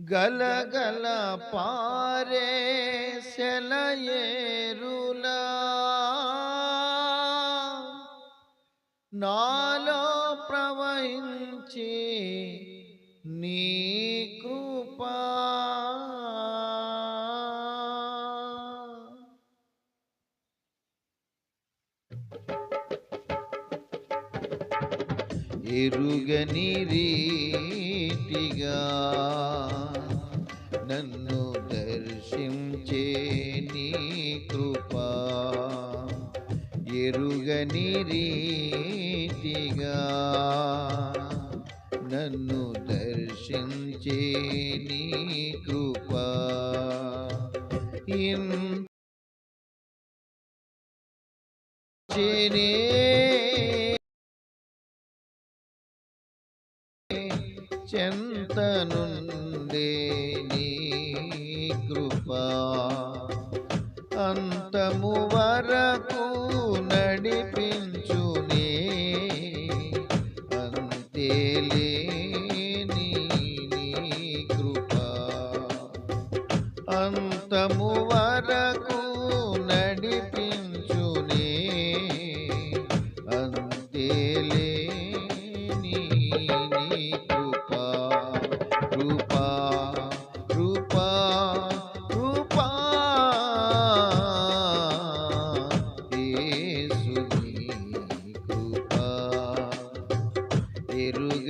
గలగల పారే సెలయేరులా. నాలో ప్రవహించి నీ కృపా. ఎరుగని రీతిగా నన్ను దర్శించే నీ కృపా. ఎరుగని రీతిగా నన్ను దర్శించే నీ కృపా. చెంత నుండే నీ కృపా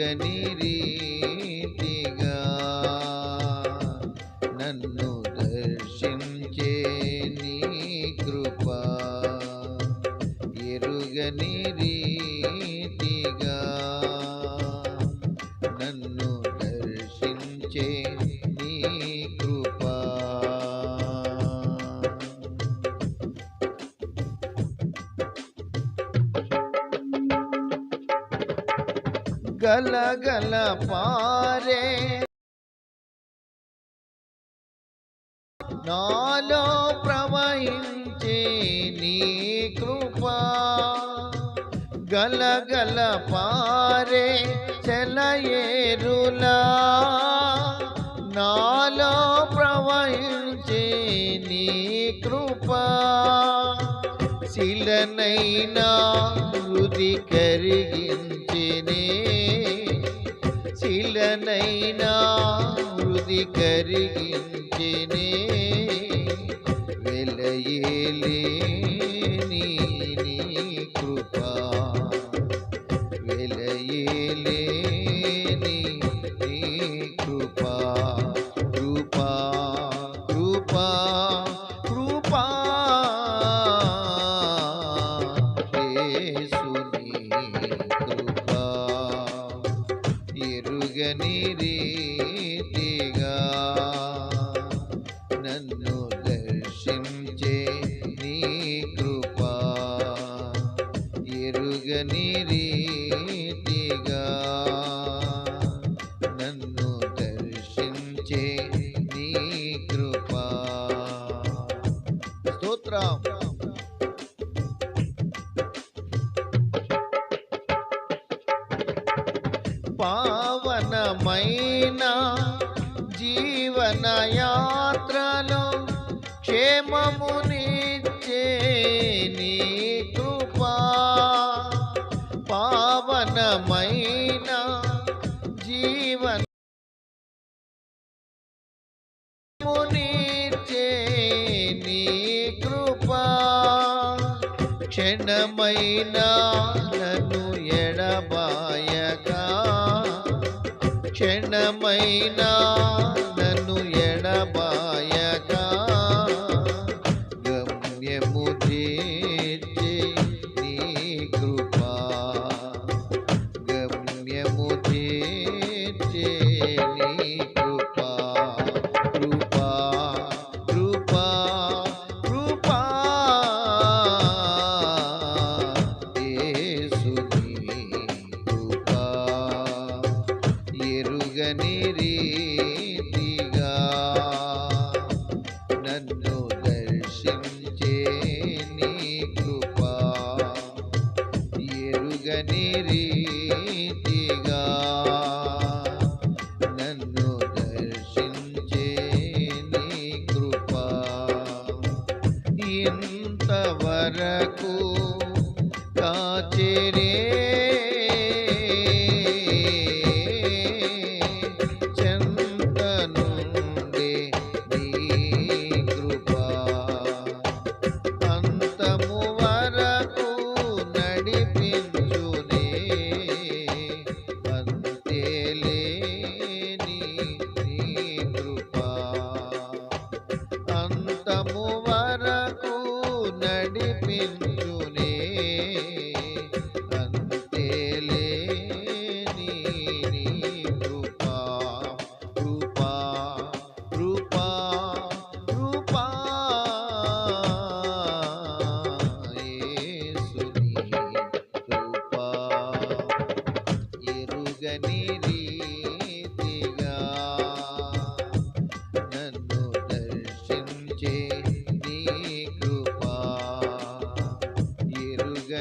ఎరుగని రీతిగా నన్ను దర్శించే నీ కృప ఎరుగని రీతిగా గలగల పారే. నాలో ప్రవహించే నీ కృపా. గలగల పారే చెలయేరులా. నాలో ప్రవహించే నీ కృపా. శిలనైనా హృది కరిగించినే. శిలనైనా హృది కరిగించినే. వెలయేలేని నీ కృపా. కృపా. కృపా కృపా. జీవన యాత్రలో క్షేమమునిచ్చే నీ కృపా. పావనమైన జీవన మునిచ్చే నీ కృపా. క్షణమైన నన్ను ఎడబాయగా. క్షణమైనా నన్ను ఎడబాయగా గమ్యము చేర్చే నీ కృపా. గమ్యము చేర్చే నీ కృపా. కృపా కృపా కృపా. యేసుని కృపా. ఎరుగని రీతిగా ప్రీతిగా నన్ను దర్శించే నీ కృప. ఇంతవరకు కాచేరే నడిపి